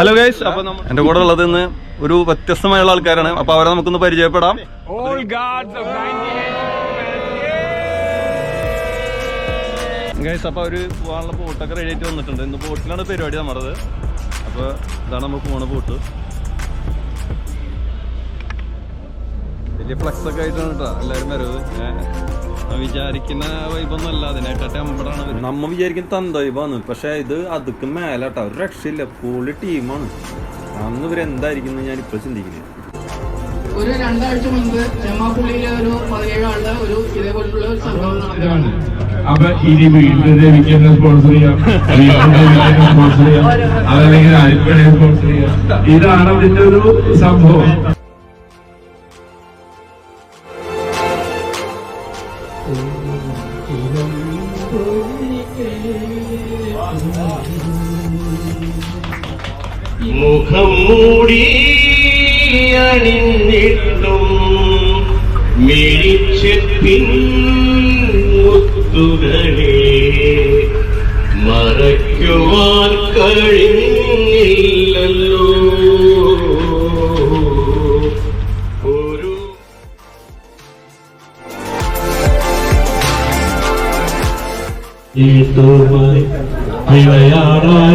Hello guys അപ്പൊ എന്റെ കൂടെ ഉള്ളത് ഇന്ന് ഒരു വ്യത്യസ്തമായുള്ള ആൾക്കാരാണ്. അപ്പൊ അവരെ നമുക്കൊന്ന് പരിചയപ്പെടാം. All gods of 98 ഗൈസ് അപ്പൊ അവർ പോകാനുള്ള ബോട്ടൊക്കെ റെഡി ആയിട്ട് വന്നിട്ടുണ്ട്. ഇന്ന് ബോട്ടിലാണ് പരിപാടി നമ്മുടേത് അപ്പൊ ഇതാണ് നമുക്ക് പോണ ബോട്ട്. വലിയ ഫ്ലക്സ് ഒക്കെ ആയിട്ടാണ് കേട്ടോ എല്ലാവരും വരവ്. ഞാൻ വിചാരിക്കുന്ന വൈബൊന്നും അല്ല അതിനായിട്ട് നമ്മ വിചാരിക്കുന്ന തന്ത വൈബാണ്. പക്ഷെ ഇത് അതുക്ക് മേലാട്ടോ. ഒരു രക്ഷയില്ല. പൊളി ടീമാണ് അന്ന് ഇവർ എന്തായിരിക്കും ഞാൻ ഇപ്പൊ ചിന്തിക്കുന്നത് ഒരു രണ്ടാഴ്ച മുൻപ് ചെമ്മാപ്പുള്ളിയിലെ ഒരു പതിനേഴ് ആളുടെ ഒരു ഇതേപോലുള്ള ഒരു സംഭവം നടക്കുകയാണ്. അപ്പൊ ഇനി വീണ്ടും രവിക്ക് എന്നെ സ്പോൺസർ ചെയ്യാം. വീണ്ടും സ്പോൺസർ ചെയ്യാം. അതല്ലെങ്കിൽ ആരിപ്പണെ സ്പോൺസർ ചെയ്യാം. ഇതാണ് അതിന്റെ ഒരു സംഭവം. മുഖം മൂടി അണിഞ്ഞിട്ടും മിഴിച്ചെപ്പിൻ മുത്തുകളെ മറയ്ക്കുവാൻ കഴിഞ്ഞില്ലല്ലോ.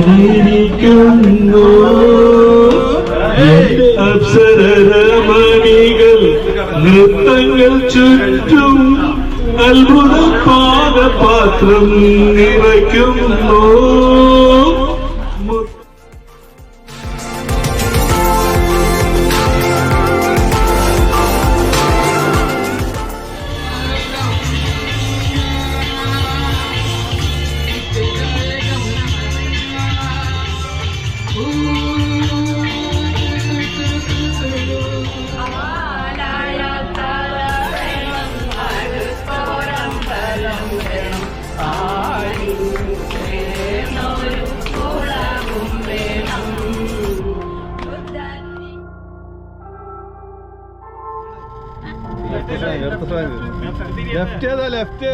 വിളയാടാനിരിക്കുന്നു അപ്സരമണികൾ നൃത്തങ്ങൾ ചുറ്റും അത്ഭുത പാദപാത്രം നിറയ്ക്കുന്നു. ലെഫ്റ്റ് ഏതാ ലെഫ്റ്റ്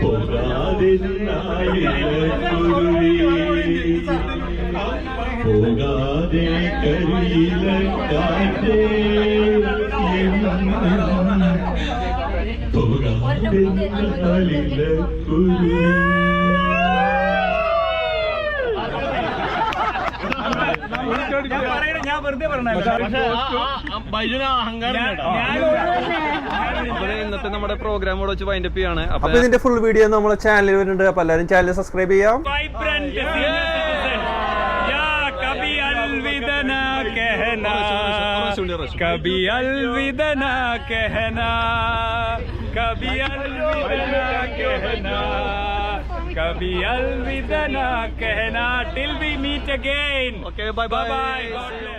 പോകാതെ കരിയില കാറ്റേ പോകാതെ നാളില കുരുവി ഞാൻ വെറുതെ പറഞ്ഞ അപ്പൊ ഇന്നത്തെ നമ്മുടെ പ്രോഗ്രാം ഇവിടെ വെച്ച് വൈൻഡപ്പ് ചെയ്യാണ് അപ്പൊ അപ്പൊ ഇതിന്റെ ഫുൾ വീഡിയോ നമ്മളെ ചാനലിൽ വരുന്നുണ്ട് അപ്പൊ എല്ലാവരും ചാനൽ സബ്സ്ക്രൈബ് ചെയ്യാം vibrant senior citizen. या कभी अलविदा ना कहना कभी अलविदा ना कहना Kabhi alvidana kehna till we meet again. Okay, bye bye. Bye